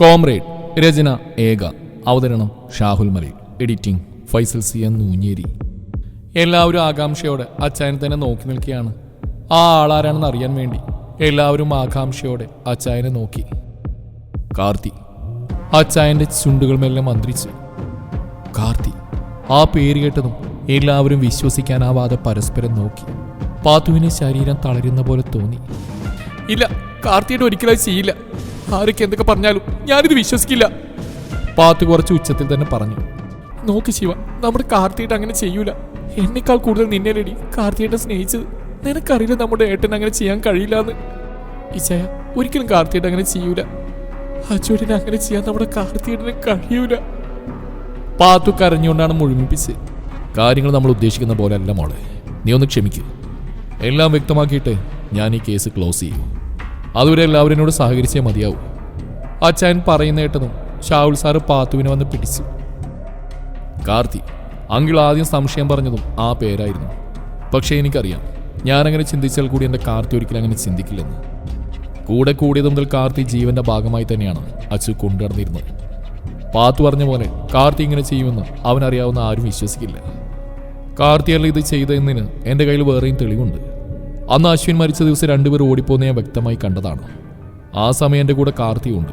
Comrade രചന ഏക. അവതരണം ഷാഹുൽ മലി. Editing Faisal C N Nooncheri. എല്ലാവരും ആകാംക്ഷയോടെ അച്ചായനെ തന്നെ നോക്കി നിൽക്കുകയാണ്. ആ ആളാരാണെന്ന് അറിയാൻ വേണ്ടി എല്ലാവരും ആകാംക്ഷയോടെ അച്ചായനെ നോക്കി. കാർത്തി. അച്ചായന്റെ ചുണ്ടുകൾ മെല്ലെ മന്ത്രിച്ചു. കാർത്തി ആ പേര് കേട്ടതും എല്ലാവരും വിശ്വസിക്കാനാവാതെ പരസ്പരം നോക്കി. പാത്തുവിന് ശരീരം തളരുന്ന പോലെ തോന്നി. ഇല്ല കാർത്തിയുടെ ഒരിക്കലും ചെയ്യില്ല. ആരൊക്കെ എന്തൊക്കെ പറഞ്ഞാലും ഞാനിത് വിശ്വസിക്കില്ല. പാത്തു കുറച്ച് ഉച്ചത്തിൽ തന്നെ പറഞ്ഞു. നോക്ക് ശിവ നമ്മുടെ കാർത്തിയുടെ അങ്ങനെ ചെയ്യൂല. എന്നെക്കാൾ കൂടുതൽ നിന്നെ ലടി കാർത്തിയേട്ടൻ സ്നേഹിച്ചത്? നിനക്കറിയില്ല നമ്മുടെ ഏട്ടൻ അങ്ങനെ ചെയ്യാൻ കഴിയില്ല എന്ന് ഇച്ചയ ഒരിക്കലും കാർത്തിയുടെ അങ്ങനെ ചെയ്യൂല. അച്ചോടിനെ അങ്ങനെ ചെയ്യാൻ നമ്മുടെ കാർത്തിയേട്ടന് കഴിയൂല. പാത്തു കരഞ്ഞുകൊണ്ടാണ് മുഴുമിപ്പിച്ച് കാര്യങ്ങൾ നമ്മൾ ഉദ്ദേശിക്കുന്ന പോലെ അല്ല മോളെ. നീ ഒന്ന് ക്ഷമിക്കൂ. എല്ലാം വ്യക്തമാക്കിയിട്ട് ഞാൻ ഈ കേസ് ക്ലോസ് ചെയ്യും. അതുവരെ എല്ലാവരും എന്നോട് സഹകരിച്ചേ മതിയാവും. അച്ചായൻ പറയുന്ന കേട്ടതും ഷാവുൽ സാറ് പാത്തുവിനെ വന്ന് പിടിച്ചു. കാർത്തി അങ്കിൾ ആദ്യം സംശയം പറഞ്ഞതും ആ പേരായിരുന്നു. പക്ഷേ എനിക്കറിയാം ഞാനങ്ങനെ ചിന്തിച്ചാൽ കൂടി എന്റെ കാർത്തി ഒരിക്കലും അങ്ങനെ ചിന്തിക്കില്ലെന്ന്. കൂടെ കൂടിയത് മുതൽ കാർത്തി ജീവന്റെ ഭാഗമായി തന്നെയാണ് അച്ചു കൊണ്ടുനടന്നിരുന്നത്. പാത്തു പറഞ്ഞ പോലെ കാർത്തി ഇങ്ങനെ ചെയ്യുമെന്ന് അവനറിയാവുന്ന ആരും വിശ്വസിക്കില്ല. കാർത്തിയല്ല ഇത് ചെയ്തതെന്നതിന് എന്റെ കയ്യിൽ വേറെയും തെളിവുണ്ട്. അന്ന് അശ്വിൻ മരിച്ച ദിവസം രണ്ടുപേർ ഓടിപ്പോന്ന് ഞാൻ വ്യക്തമായി കണ്ടതാണ്. ആ സമയം എന്റെ കൂടെ കാർത്തിയുണ്ട്.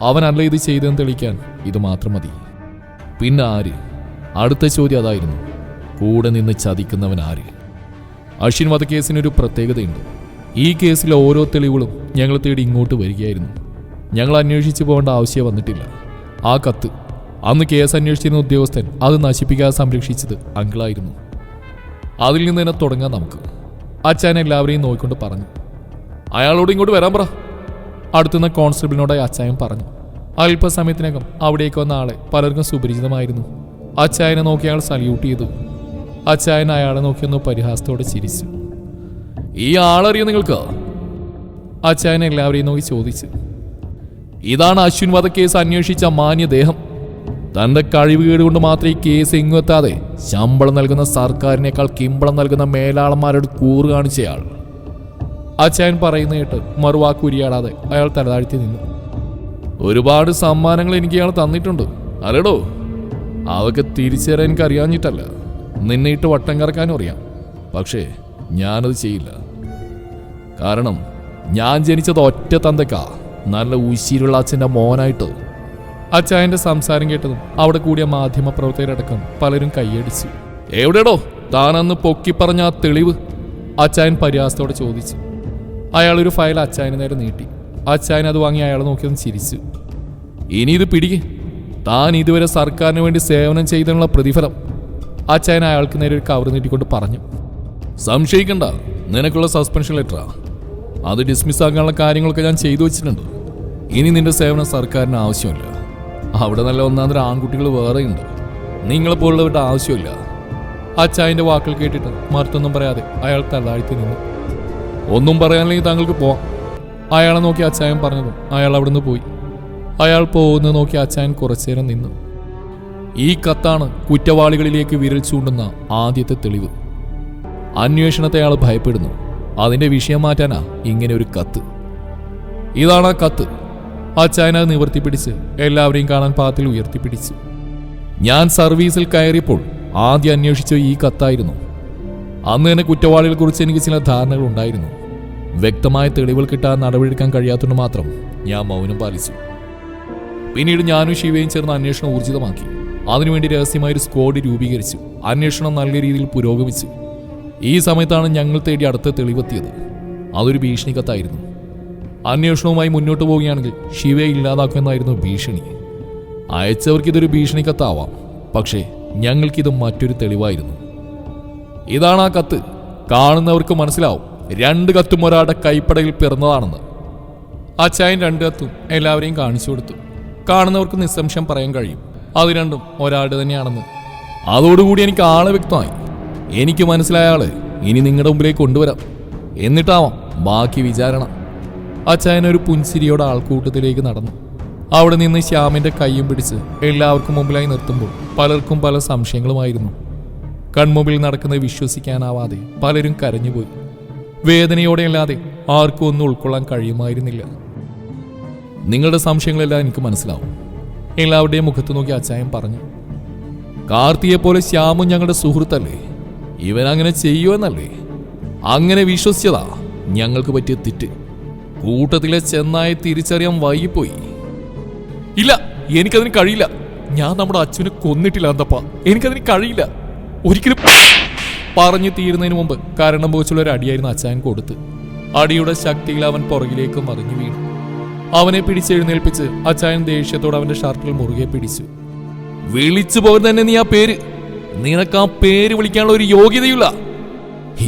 അവനല്ല ഇത് ചെയ്തെന്ന് തെളിയിക്കാൻ ഇത് മാത്രം മതി. പിന്നെ ആര്? അടുത്ത ചോദ്യം അതായിരുന്നു. കൂടെ നിന്ന് ചതിക്കുന്നവൻ ആര്? അശ്വിൻ വധക്കേസിനൊരു പ്രത്യേകതയുണ്ട്. ഈ കേസിലെ ഓരോ തെളിവുകളും ഞങ്ങൾ തേടി ഇങ്ങോട്ട് വരികയായിരുന്നു. ഞങ്ങൾ അന്വേഷിച്ചു പോകേണ്ട ആവശ്യം വന്നിട്ടില്ല. ആ കത്ത്. അന്ന് കേസ് അന്വേഷിച്ചിരുന്ന ഉദ്യോഗസ്ഥൻ അത് നശിപ്പിക്കാതെ സംരക്ഷിച്ചത് അങ്കിളായിരുന്നു. അതിൽ നിന്ന് തന്നെ തുടങ്ങാം നമുക്ക്. അച്ഛൻ എല്ലാവരെയും നോക്കിക്കൊണ്ട് പറഞ്ഞു. അയാളോട് ഇങ്ങോട്ട് വരാൻ പറ. അടുത്തുനിന്ന് കോൺസ്റ്റബിളിനോടായി അച്ചായൻ പറഞ്ഞു. അല്പസമയത്തിനകം അവിടേക്ക് വന്ന ആളെ പലർക്കും സുപരിചിതമായിരുന്നു. അച്ചായനെ നോക്കി അയാൾ സല്യൂട്ട് ചെയ്തു. അച്ചായൻ അയാളെ നോക്കിയൊന്ന് പരിഹാസത്തോടെ ചിരിച്ചു. ഈ ആളറിയോ നിങ്ങൾക്ക്? അച്ചായൻ എല്ലാവരെയും നോക്കി ചോദിച്ചു. ഇതാണ് അശ്വിൻ വധക്കേസ് അന്വേഷിച്ച മാന്യദേഹം തന്റെ കഴിവുകേട് കൊണ്ട് മാത്രം ഈ കേസ് എങ്ങുമെത്താതെ ശമ്പളം നൽകുന്ന സർക്കാരിനേക്കാൾ കിമ്പളം നൽകുന്ന മേലാളന്മാരോട് കൂറ് കാണിച്ചയാൾ അച്ചായൻ പറയുന്ന കേട്ട് മറുവാക്ക് ഉരിയാടാതെ അയാൾ തലതാഴ്ത്തി നിന്നു. ഒരുപാട് സമ്മാനങ്ങൾ എനിക്ക് അയാൾ തന്നിട്ടുണ്ട്. അല്ലടോ അവക്ക് തിരിച്ചു തരാൻ എനിക്ക് അറിയാഞ്ഞിട്ടല്ല. നിന്നെ ഇട്ട് വട്ടം കറക്കാനും അറിയാം. പക്ഷേ ഞാനത് ചെയ്യില്ല. കാരണം ഞാൻ ജനിച്ചത് ഒറ്റ തന്തക്കാ. നല്ല ഉശിരുള്ള അച്ഛന്റെ മോനായിട്ട്. അച്ചായന്റെ സംസാരം കേട്ടതും അവിടെ കൂടിയ മാധ്യമ പ്രവർത്തകരടക്കം പലരും കൈയടിച്ചു. എവിടെടോ? താനന്ന് പൊക്കി പറഞ്ഞ ആ തെളിവ്? അച്ചായൻ പരിഹാസത്തോടെ ചോദിച്ചു. അയാൾ ഒരു ഫയൽ അച്ചായന് നേരെ നീട്ടി. അച്ചായൻ അത് വാങ്ങി അയാളെ നോക്കിയതും ചിരിച്ചു. ഇനി ഇത് പിടിക്ക്. താൻ ഇതുവരെ സർക്കാരിന് വേണ്ടി സേവനം ചെയ്തതിനുള്ള പ്രതിഫലം. അച്ചായൻ അയാൾക്ക് നേരെ ഒരു കവർ നീട്ടിക്കൊണ്ട് പറഞ്ഞു. സംശയിക്കണ്ട. നിനക്കുള്ള സസ്പെൻഷൻ ലെറ്ററാ. അത് ഡിസ്മിസ് ആക്കാനുള്ള കാര്യങ്ങളൊക്കെ ഞാൻ ചെയ്തു വെച്ചിട്ടുണ്ട്. ഇനി നിന്റെ സേവനം സർക്കാരിന് ആവശ്യമില്ല. അവിടെ നല്ല ഒന്നാന്തര ആൺകുട്ടികൾ വേറെയുണ്ട്. നിങ്ങളെപ്പോലുള്ളവരുടെ ആവശ്യമില്ല. അച്ചായന്റെ വാക്കുകൾ കേട്ടിട്ട് മറുത്തൊന്നും പറയാതെ അയാൾ തള്ളാഴ്ത്തി നിന്നു. ഒന്നും പറയാനില്ലെങ്കിൽ താങ്കൾക്ക് പോവാം. അയാളെ നോക്കി അച്ചായൻ പറഞ്ഞതും അയാൾ അവിടുന്ന് പോയി. അയാൾ പോകുന്നത് നോക്കി അച്ചായൻ കുറച്ചേരം നിന്നു. ഈ കത്താണ് കുറ്റവാളികളിലേക്ക് വിരൽ ചൂണ്ടുന്ന ആദ്യത്തെ തെളിവ്. അന്വേഷണത്തെ അയാൾ ഭയപ്പെടുന്നു. അതിന്റെ വിഷയം മാറ്റാനാ ഇങ്ങനെ ഒരു കത്ത്. ഇതാണ് ആ കത്ത്. അച്ചായൻ അത് നിവർത്തിപ്പിടിച്ച് എല്ലാവരെയും കാണാൻ പാത്തിൽ ഉയർത്തിപ്പിടിച്ചു ഞാൻ സർവീസിൽ കയറിയപ്പോൾ ആദ്യം അന്വേഷിച്ച ഈ കത്തായിരുന്നു. അന്ന് തന്നെ കുറ്റവാളികളെക്കുറിച്ച് എനിക്ക് ചില ധാരണകൾ ഉണ്ടായിരുന്നു. വ്യക്തമായ തെളിവുകൾ കിട്ടാൻ നടപടിയെടുക്കാൻ കഴിയാത്തതുകൊണ്ട് മാത്രം ഞാൻ മൗനം പാലിച്ചു. പിന്നീട് ഞാനും ശിവയും ചേർന്ന് അന്വേഷണം ഊർജിതമാക്കി. അതിനുവേണ്ടി രഹസ്യമായ ഒരു സ്ക്വാഡ് രൂപീകരിച്ചു. അന്വേഷണം നല്ല രീതിയിൽ പുരോഗമിച്ചു. ഈ സമയത്താണ് ഞങ്ങൾ തേടി അടുത്ത തെളിവെത്തിയത്. അതൊരു ഭീഷണി കത്തായിരുന്നു. അന്വേഷണവുമായി മുന്നോട്ട് പോവുകയാണെങ്കിൽ ശിവയെ ഇല്ലാതാക്കുമെന്നായിരുന്നു ഭീഷണി. അയച്ചവർക്ക് ഇതൊരു ഭീഷണി കത്താവാം. പക്ഷേ ഞങ്ങൾക്കിത് മറ്റൊരു തെളിവായിരുന്നു. ഇതാണ് ആ കത്ത്. കാണുന്നവർക്ക് മനസ്സിലാവും. രണ്ട് കത്തും ഒരാളുടെ കൈപ്പടയിൽ പിറന്നതാണെന്ന്. അച്ചായൻ രണ്ട് കത്തും എല്ലാവരെയും കാണിച്ചു കൊടുത്തു. കാണുന്നവർക്ക് നിസ്സംശയം പറയാൻ കഴിയും. അത് രണ്ടും ഒരാളുടെ തന്നെയാണെന്ന്. അതോടുകൂടി എനിക്ക് ആളെ വ്യക്തമായി. എനിക്ക് മനസ്സിലായ ആൾ ഇനി നിങ്ങളുടെ മുമ്പിലേക്ക് കൊണ്ടുവരാം. എന്നിട്ടാവാം ബാക്കി വിചാരണ. അച്ചായൻ ഒരു പുൻസിരിയോടെ ആൾക്കൂട്ടത്തിലേക്ക് നടന്നു. അവിടെ നിന്ന് ശ്യാമിന്റെ കൈയും പിടിച്ച് എല്ലാവർക്കും മുമ്പിലായി നിർത്തുമ്പോൾ പലർക്കും പല സംശയങ്ങളുമായിരുന്നു. കൺമുമ്പിൽ നടക്കുന്നത് വിശ്വസിക്കാനാവാതെ പലരും കരഞ്ഞുപോയി. വേദനയോടെയല്ലാതെ ആർക്കും ഒന്നും ഉൾക്കൊള്ളാൻ കഴിയുമായിരുന്നില്ല. നിങ്ങളുടെ സംശയങ്ങളെല്ലാം എനിക്ക് മനസ്സിലാവും. എല്ലാവരുടെയും മുഖത്ത് നോക്കി അച്ചായൻ പറഞ്ഞു കാർത്തിയെ പോലെ ശ്യാമും ഞങ്ങളുടെ സുഹൃത്തല്ലേ? ഇവൻ അങ്ങനെ ചെയ്യുമെന്നല്ലേ? അങ്ങനെ വിശ്വസിച്ചതാ ഞങ്ങൾക്ക് പറ്റിയ തെറ്റ്. കൂട്ടത്തിലെ ചെന്നായി തിരിച്ചറിയാൻ വൈകിപ്പോയി. ഇല്ല എനിക്കതിന് കഴിയില്ല. ഞാൻ നമ്മുടെ അച്ഛനെ കൊന്നിട്ടില്ല എന്തപ്പ എനിക്കതിന് കഴിയില്ല. ഒരിക്കലും പറഞ്ഞു തീരുന്നതിന് മുമ്പ് കാരണം പോച്ചുള്ള ഒരു അടിയായിരുന്നു അച്ചായൻ കൊടുത്ത്. അടിയുടെ ശക്തിയിൽ അവൻ പുറകിലേക്ക് മറിഞ്ഞു വീണു. അവനെ പിടിച്ചെഴുന്നേൽപ്പിച്ച് അച്ചായൻ ദേഷ്യത്തോടെ അവന്റെ ഷർട്ടിൽ മുറുകെ പിടിച്ചു. വിളിച്ചു പോകുന്ന തന്നെ നീ ആ പേര്. നിനക്ക് ആ പേര് വിളിക്കാനുള്ള ഒരു യോഗ്യതയില്ല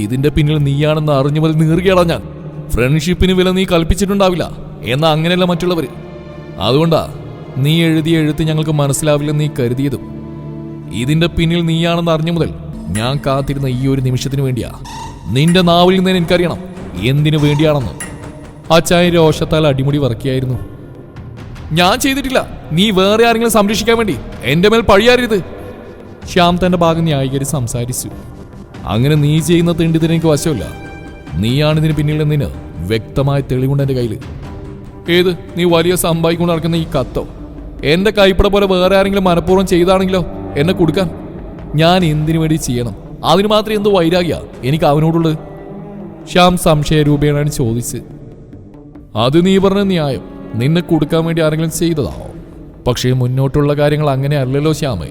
ഇതിന്റെ പിന്നിൽ നീയാണെന്ന് അറിഞ്ഞു മുതൽ നീറുകയാണ് ഞാൻ. ഫ്രണ്ട്ഷിപ്പിന് വില നീ കൽപ്പിച്ചിട്ടുണ്ടാവില്ല. എന്നാ അങ്ങനെയല്ല മറ്റുള്ളവര്. അതുകൊണ്ടാ നീ എഴുതിയ എഴുത്ത് ഞങ്ങൾക്ക് മനസ്സിലാവില്ലെന്ന് നീ കരുതിയതും. ഇതിന്റെ പിന്നിൽ നീയാണെന്ന് അറിഞ്ഞു മുതൽ ഞാൻ കാത്തിരുന്ന ഈ ഒരു നിമിഷത്തിന് വേണ്ടിയാ. നിന്റെ നാവിൽ നിന്ന് എനിക്കറിയണം എന്തിനു വേണ്ടിയാണെന്ന്. ആ ചായ രോഷത്താൽ അടിമുടി വറക്കിയായിരുന്നു. ഞാൻ ചെയ്തിട്ടില്ല. നീ വേറെ ആരെങ്കിലും സംരക്ഷിക്കാൻ വേണ്ടി. എന്റെ മേൽ പഴിയാരരുത്. ശ്യാം തന്റെ ഭാഗം ന്യായീകരിച്ച് സംസാരിച്ചു. അങ്ങനെ നീ ചെയ്യുന്ന തിണ്ടിതിന് എനിക്ക് വശമില്ല. നീയാണ് ഇതിന് പിന്നിൽ നിന്നിന് വ്യക്തമായ തെളിവുണ്ട് എന്റെ കയ്യിൽ ഏത്? നീ വലിയ സമ്പാദിക്കൊണ്ട് നടക്കുന്ന ഈ കത്തോ? എന്റെ കൈപ്പട പോലെ വേറെ ആരെങ്കിലും മനഃപൂർവം ചെയ്താണെങ്കിലോ എന്നെ കൊടുക്കാൻ? ഞാൻ എന്തിനു വേണ്ടി ചെയ്യണം? അതിന് മാത്രം എന്ത് വൈരാഗ്യ എനിക്ക് അവനോടുള്ളത്? ശ്യാം സംശയ രൂപേണാണ് ചോദിച്ച്. അത് നീ പറഞ്ഞ ന്യായം. നിന്നെ കൊടുക്കാൻ വേണ്ടി ആരെങ്കിലും ചെയ്തതാണോ? പക്ഷേ മുന്നോട്ടുള്ള കാര്യങ്ങൾ അങ്ങനെ അല്ലല്ലോ ശ്യാമേ.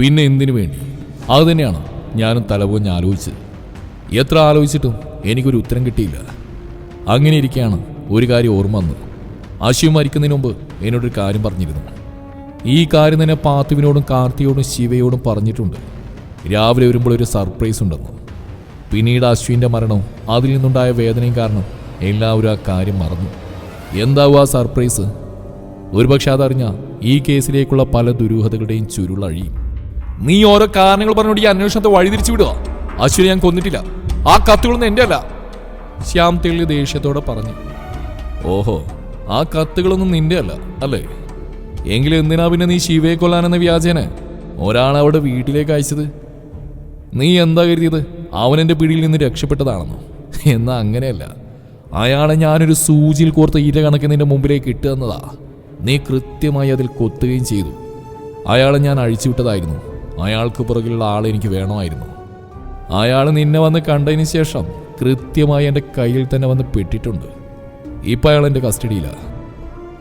പിന്നെ എന്തിനു വേണ്ടി? അത് തന്നെയാണ് ഞാനും തലപോഞ്ഞ് ആലോചിച്ചത്. എത്ര ആലോചിച്ചിട്ടും എനിക്കൊരു ഉത്തരം കിട്ടിയില്ല. അങ്ങനെ ഇരിക്കുകയാണ് ഒരു കാര്യം ഓർമ്മ വന്നു അശു മരിക്കുന്നതിന് മുമ്പ് എന്നോടൊരു കാര്യം പറഞ്ഞിരുന്നു. ഈ കാര്യം തന്നെ പാത്തുവിനോടും കാർത്തിയോടും ശിവയോടും പറഞ്ഞിട്ടുണ്ട്. രാവിലെ വരുമ്പോൾ ഒരു സർപ്രൈസ് ഉണ്ടെന്ന്. പിന്നീട് അശ്വിന്റെ മരണവും അതിൽ നിന്നുണ്ടായ വേദനയും കാരണം എല്ലാവരും ആ കാര്യം മറന്നു. എന്താവും ആ സർപ്രൈസ്? ഒരുപക്ഷെ അതറിഞ്ഞ ഈ കേസിലേക്കുള്ള പല ദുരൂഹതകളുടെയും ചുരുളഴിയും. നീ ഓരോ കാരണങ്ങൾ പറഞ്ഞുകൊണ്ട് ഈ അന്വേഷണത്തെ വഴിതിരിച്ചു വിടുക അശ്വിനെ ഞാൻ കൊന്നിട്ടില്ല. ആ കത്തുകളൊന്നും എന്റെ അല്ല ശ്യാം തെളി ദേഷ്യത്തോടെ പറഞ്ഞു. ഓഹോ ആ കത്തുകളൊന്നും നിന്റെ അല്ല? അല്ലേ എങ്കിലും എന്തിനാ പിന്നെ നീ ശിവയെ കൊല്ലാനെന്ന വ്യാജേന? ഒരാളെ അവിടെ വീട്ടിലേക്ക് അയച്ചത്? നീ എന്താ കരുതിയത്? അവൻ എന്റെ പിടിയിൽ നിന്ന് രക്ഷപ്പെട്ടതാണെന്നോ? എന്നാ അങ്ങനെയല്ല. അയാളെ ഞാനൊരു സൂചിയിൽ കോർത്ത ഇര കണക്ക് നിന്റെ മുമ്പിലേക്ക് ഇട്ടുതന്നതാ നീ കൃത്യമായി അതിൽ കൊത്തുകയും ചെയ്തു. അയാളെ ഞാൻ അഴിച്ചുവിട്ടതായിരുന്നു. അയാൾക്ക് പുറകിലുള്ള ആളെ എനിക്ക് വേണമായിരുന്നു. അയാൾ നിന്നെ വന്ന് കണ്ടതിന് ശേഷം കൃത്യമായി എന്റെ കയ്യിൽ തന്നെ വന്ന് പെട്ടിട്ടുണ്ട്. ഇപ്പം അയാൾ എന്റെ കസ്റ്റഡിയിലാണ്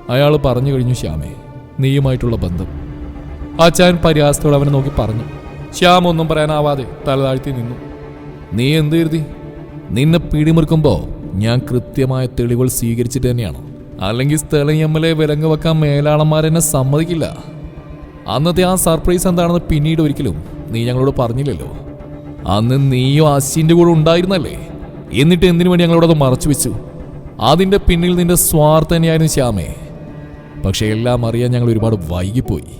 അയാൾ പറഞ്ഞു കഴിഞ്ഞു ശ്യാമേ നീയുമായിട്ടുള്ള ബന്ധം. അച്ചായൻ പരിഹാസത്തോടെ അവനെ നോക്കി പറഞ്ഞു. ശ്യാം ഒന്നും പറയാനാവാതെ തലതാഴ്ത്തി നിന്നു. നീ എന്ത് കരുതി? നിന്നെ പിടിമുറുക്കുമ്പോൾ ഞാൻ കൃത്യമായ തെളിവുകൾ സ്വീകരിച്ചിട്ട് തന്നെയാണ്? അല്ലെങ്കിൽ സ്ഥലം എം എൽ എ വിലങ്ങ് വെക്കാൻ മേലാളന്മാരെന്നെ സമ്മതിക്കില്ല? അന്നത്തെ ആ സർപ്രൈസ് എന്താണെന്ന് പിന്നീട് ഒരിക്കലും നീ ഞങ്ങളോട് പറഞ്ഞില്ലല്ലോ. അന്ന് നീയോ അശ്വിന്റെ കൂടെ ഉണ്ടായിരുന്നല്ലേ? എന്നിട്ട് എന്തിനു വേണ്ടി ഞങ്ങളോടത് മറച്ചു വെച്ചു? അതിന്റെ പിന്നിൽ നിന്റെ സ്വാർത്ഥ തന്നെയായിരുന്നു ശ്യാമേ. പക്ഷെ എല്ലാം അറിയാൻ ഞങ്ങൾ ഒരുപാട് വൈകിപ്പോയി.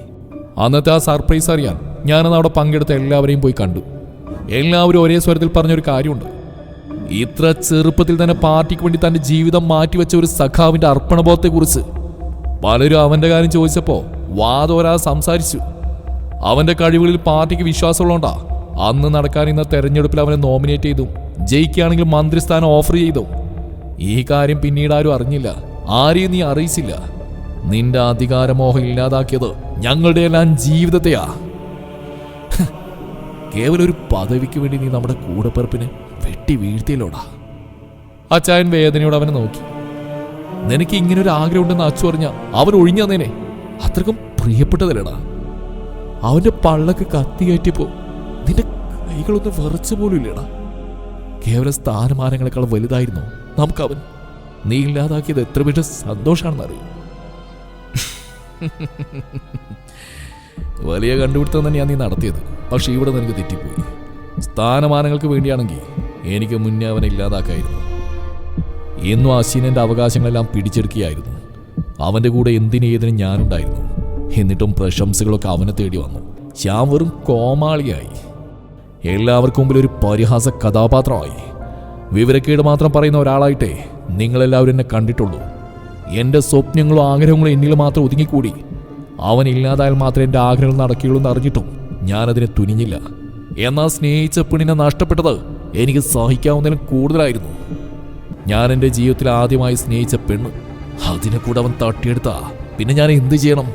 അന്നത്തെ ആ സർപ്രൈസ് അറിയാൻ ഞാനത് അവിടെ പങ്കെടുത്ത എല്ലാവരെയും പോയി കണ്ടു. എല്ലാവരും ഒരേ സ്വരത്തിൽ പറഞ്ഞൊരു കാര്യമുണ്ട്. ഇത്ര ചെറുപ്പത്തിൽ തന്നെ പാർട്ടിക്ക് വേണ്ടി തന്റെ ജീവിതം മാറ്റിവെച്ച ഒരു സഖാവിന്റെ അർപ്പണബോധത്തെക്കുറിച്ച് പലരും അവന്റെ കാര്യം ചോദിച്ചപ്പോൾ വാദോരാ സംസാരിച്ചു. അവന്റെ കഴിവുകളിൽ പാർട്ടിക്ക് വിശ്വാസമുള്ളതുകൊണ്ടാ അന്ന് നടക്കാനിരുന്ന തെരഞ്ഞെടുപ്പിൽ അവനെ നോമിനേറ്റ് ചെയ്തു ജയിക്കുകയാണെങ്കിൽ മന്ത്രിസ്ഥാനം ഓഫർ ചെയ്തു. ഈ കാര്യം പിന്നീട് ആരും അറിഞ്ഞില്ല. ആരെയും നീ അറിയിച്ചില്ല. നിന്റെ അധികാരമോഹം ഇല്ലാതാക്കിയത് ഞങ്ങളുടെ എല്ലാം ജീവിതത്തെയാ കേവലം ഒരു പദവിക്ക് വേണ്ടി നീ നമ്മുടെ കൂടപ്പിറപ്പിനെ വെട്ടി വീഴ്ത്തിയല്ലോടാ. അച്ചായൻ വേദനയോട് അവനെ നോക്കി. നിനക്ക് ഇങ്ങനെ ഒരു ആഗ്രഹം ഉണ്ടെന്ന് അച്ചു പറഞ്ഞ അവൻ ഒഴിഞ്ഞു തന്നേനെ അത്രക്കും പ്രിയപ്പെട്ടതല്ലേടാ. അവന്റെ പള്ളക്ക് കത്തി കയറ്റിയപ്പോ നിന്റെ കൈകളൊന്നും വിറച്ചു പോലും ഇല്ലടാ. കേവലം സ്ഥാനമാനങ്ങളെക്കാൾ വലുതായിരുന്നു നമുക്ക് അവൻ നീ ഇല്ലാതാക്കിയത് എത്ര പേരുടെ സന്തോഷാണെന്ന് അറിയും വലിയ കണ്ടുപിടുത്തം തന്നെയാണ് നീ നടത്തിയത്. പക്ഷെ ഇവിടെ നിനക്ക് തെറ്റിപ്പോയി. സ്ഥാനമാനങ്ങൾക്ക് വേണ്ടിയാണെങ്കിൽ എനിക്ക് മുന്നേ അവനെ ഇല്ലാതാക്കായിരുന്നു. എന്നും അശ്വിനന്റെ അവകാശങ്ങളെല്ലാം പിടിച്ചെടുക്കുകയായിരുന്നു. അവന്റെ കൂടെ എന്തിനേതിനും ഞാനുണ്ടായിരുന്നു. എന്നിട്ടും പ്രശംസകളൊക്കെ അവനെ തേടി വന്നു. ഞാൻ വെറും കോമാളിയായി. എല്ലാവർക്കും മുമ്പിൽ ഒരു പരിഹാസ കഥാപാത്രമായി. വിവരക്കേട് മാത്രം പറയുന്ന ഒരാളായിട്ടേ നിങ്ങളെല്ലാവരും എന്നെ കണ്ടിട്ടുള്ളൂ. എന്റെ സ്വപ്നങ്ങളും ആഗ്രഹങ്ങളും എന്നിൽ മാത്രം ഒതുങ്ങിക്കൂടി. അവൻ ഇല്ലാതായാൽ മാത്രമേ എന്റെ ആഗ്രഹങ്ങൾ നടക്കുകയുള്ളൂ എന്ന് അറിഞ്ഞിട്ടും ഞാനതിനെ തുനിഞ്ഞില്ല. എന്നാൽ സ്നേഹിച്ച പെണ്ണിനെ നഷ്ടപ്പെട്ടത് എനിക്ക് സഹിക്കാവുന്നതിലും കൂടുതലായിരുന്നു. ഞാൻ എന്റെ ജീവിതത്തിൽ ആദ്യമായി സ്നേഹിച്ച പെണ്ണ്. അതിനെ കൂടെ അവൻ തട്ടിയെടുത്താ പിന്നെ ഞാൻ എന്ത് ചെയ്യണം?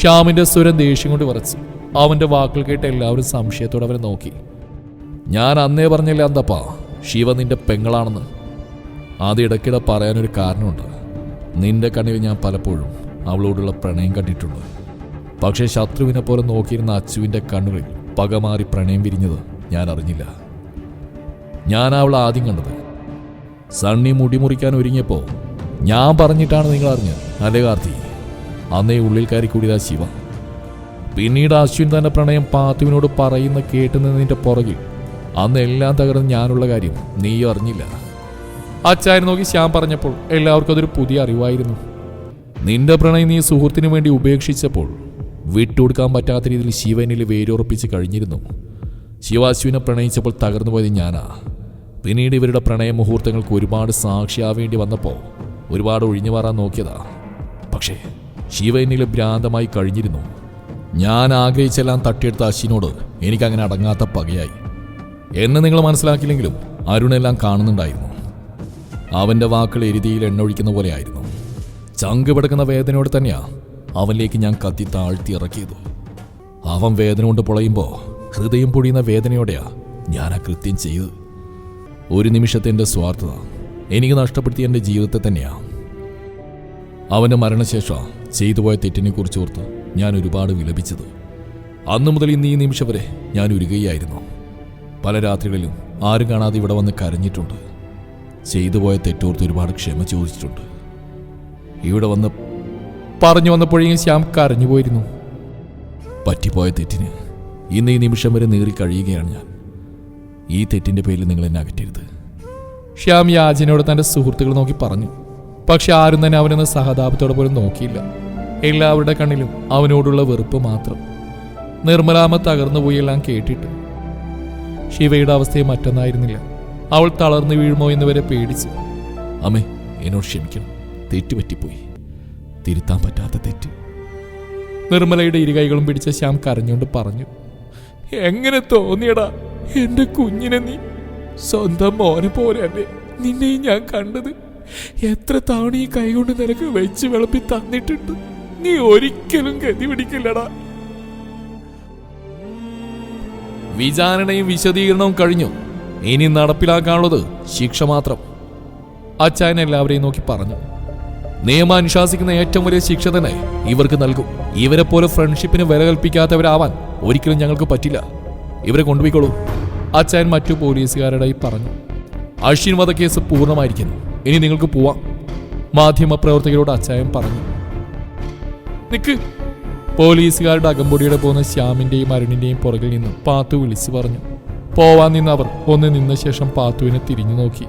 ഷ്യാമിന്റെ സ്വരം ദേഷ്യം കൊണ്ട് വിറച്ചു. അവന്റെ വാക്കുകൾ കേട്ട് എല്ലാവരും സംശയത്തോടെ അവനെ നോക്കി. ഞാൻ അന്നേ പറഞ്ഞില്ല എന്തപ്പാ ശിവ നിന്റെ പെങ്ങളാണെന്ന്. അത് ഇടയ്ക്കിടെ പറയാനൊരു കാരണമുണ്ട്. നിന്റെ കണ്ണിൽ ഞാൻ പലപ്പോഴും അവളോടുള്ള പ്രണയം കണ്ടിട്ടുണ്ട്. പക്ഷേ ശത്രുവിനെ പോലെ നോക്കിയിരുന്ന അച്ചുവിന്റെ കണ്ണുകളിൽ പകമാറി പ്രണയം വിരിഞ്ഞത് ഞാൻ അറിഞ്ഞില്ല. ഞാൻ അവൾ ആദ്യം കണ്ടത്. സണ്ണി മുടിമുറിക്കാൻ ഒരുങ്ങിയപ്പോൾ ഞാൻ പറഞ്ഞിട്ടാണ് നിങ്ങൾ അറിഞ്ഞത് അല്ലേ കാർത്തി? അന്നേ ഉള്ളിൽ കയറി കൂടിയതാ ശിവ. പിന്നീട് അശ്വിൻ തന്റെ പ്രണയം പാത്തുവിനോട് പറയുന്ന കേട്ടു നിന്നതിന്റെ പുറകിൽ അന്ന് എല്ലാം തകർന്ന് ഞാനുള്ള കാര്യം നീ അറിഞ്ഞില്ല. അച്ചായൻ നോക്കി ശ്യാം പറഞ്ഞപ്പോൾ എല്ലാവർക്കും അതൊരു പുതിയ അറിവായിരുന്നു. നിന്റെ പ്രണയം നീ സുഹൃത്തിനു വേണ്ടി ഉപേക്ഷിച്ചപ്പോൾ വിട്ടുകൊടുക്കാൻ പറ്റാത്ത രീതിയിൽ ശിവനിൽ വേരുറപ്പിച്ച് കഴിഞ്ഞിരുന്നു. ശിവാശുവിനെ പ്രണയിച്ചപ്പോൾ തകർന്നു പോയത് ഞാനാ. പിന്നീട് ഇവരുടെ പ്രണയ മുഹൂർത്തങ്ങൾക്ക് ഒരുപാട് സാക്ഷിയാവേണ്ടി വന്നപ്പോൾ ഒരുപാട് ഒഴിഞ്ഞു മാറാൻ നോക്കിയതാ. പക്ഷേ ശിവ എന്നിൽ ഭ്രാന്തമായി കഴിഞ്ഞിരുന്നു. ഞാൻ ആഗ്രഹിച്ചെല്ലാം തട്ടിയെടുത്ത അശ്വിനോട് എനിക്കങ്ങനെ അടങ്ങാത്ത പകയായി. എന്നെ നിങ്ങൾ മനസ്സിലാക്കില്ലെങ്കിലും അരുണെല്ലാം കാണുന്നുണ്ടായിരുന്നു. അവന്റെ വാക്കുകൾ എരുതിയിൽ എണ്ണൊഴിക്കുന്ന പോലെയായിരുന്നു. ചങ്ക് പിടക്കുന്ന വേദനയോട് തന്നെയാ അവനിലേക്ക് ഞാൻ കത്തി താഴ്ത്തി ഇറക്കിയത്. അവൻ വേദന കൊണ്ട് പൊളയുമ്പോൾ ഹൃദയം പൊഴിയുന്ന വേദനയോടെയാ ഞാൻ ആ കൃത്യം ചെയ്തത്. ഒരു നിമിഷത്തെ എന്റെ സ്വാർത്ഥത എനിക്ക് നഷ്ടപ്പെടുത്തിയ എന്റെ ജീവിതത്തെ തന്നെയാണ് അവന്റെ മരണശേഷം ചെയ്തു പോയ തെറ്റിനെ കുറിച്ച് ഓർത്ത് ഞാൻ ഒരുപാട് വിലപിച്ചത്. അന്നു മുതൽ ഇന്ന് ഈ നിമിഷം വരെ ഞാൻ ഉരുകയായിരുന്നു പല രാത്രികളിലും ആരും കാണാതെ ഇവിടെ വന്ന് കരഞ്ഞിട്ടുണ്ട്. ചെയ്തു പോയ തെറ്റോർത്ത് ഒരുപാട് ക്ഷമ ചോദിച്ചിട്ടുണ്ട്. ഇവിടെ വന്ന് പറഞ്ഞു വന്നപ്പോഴേക്കും ശ്യാം കരഞ്ഞു പോയിരുന്നു. പറ്റിപ്പോയ തെറ്റിന് ഇന്ന് ഈ നിമിഷം വരെ നീറി കഴിയുകയാണ് ഞാൻ. ഈ തെറ്റിന്റെ പേരിൽ നിങ്ങൾ എന്നെ അകറ്റരുത്. ശ്യാം യാചനയോട് തന്റെ സുഹൃത്തുക്കൾ നോക്കി പറഞ്ഞു. പക്ഷെ ആരും തന്നെ അവനൊന്ന് സഹതാപത്തോടെ പോലും നോക്കിയില്ല. എല്ലാവരുടെ കണ്ണിലും അവനോടുള്ള വെറുപ്പ് മാത്രം. നിർമ്മലാമ തകർന്നു പോയെല്ലാം കേട്ടിട്ട്. ശിവയുടെ അവസ്ഥയെ മറ്റൊന്നായിരുന്നില്ല. അവൾ തളർന്നു വീഴുമോ എന്ന് വരെ പേടിച്ചു. അമ്മേ എന്നോട് ക്ഷമിക്കണം. തെറ്റുപറ്റിപ്പോയി. തിരുത്താൻ പറ്റാത്ത തെറ്റ്. നിർമ്മലയുടെ ഇരുകൈകളും പിടിച്ച ശ്യാം കരഞ്ഞുകൊണ്ട് പറഞ്ഞു എങ്ങനെ തോന്നിയടാ എന്റെ കുഞ്ഞിനെ നീ? സ്വന്തം മോനെ പോലെയല്ലേ നിന്നെയും ഞാൻ കണ്ടത്? എത്ര തവണ ഈ കൈകൊണ്ട് നിനക്ക് വെച്ച് വിളമ്പി തന്നിട്ടുണ്ട്? നീ ഒരിക്കലും ഗതി പിടിക്കില്ലടാ. വിചാരണയും വിശദീകരണവും കഴിഞ്ഞു. ഇനി നടപ്പിലാക്കാനുള്ളത് ശിക്ഷ മാത്രം. അച്ചായൻ എല്ലാവരെയും നോക്കി പറഞ്ഞു. നിയമം അനുശാസിക്കുന്ന ഏറ്റവും വലിയ ശിക്ഷ തന്നെ ഇവർക്ക് നൽകും. ഇവരെ പോലെ ഫ്രണ്ട്ഷിപ്പിന് വില കൽപ്പിക്കാത്തവരാവാൻ ഒരിക്കലും ഞങ്ങൾക്ക് പറ്റില്ല. ഇവരെ കൊണ്ടുപോയിക്കോളൂ. അച്ചായൻ മറ്റു പോലീസുകാരുടെയും പറഞ്ഞു. അശ്വിൻ വധക്കേസ് പൂർണമായിരിക്കുന്നു. ഇനി നിങ്ങൾക്ക് പോവാം. മാധ്യമ പ്രവർത്തകരോട് അച്ചായൻ പറഞ്ഞു. നിക്ക്. പോലീസുകാരുടെ അകമ്പൊടിയുടെ പോകുന്ന ശ്യാമിന്റെയും അരുണിന്റെയും പുറകിൽ നിന്ന് പാത്തു വിളിച്ചു പറഞ്ഞു. പോവാൻ നിന്നവർ ഒന്ന് നിന്ന ശേഷം പാത്തുവിനെ തിരിഞ്ഞു നോക്കി.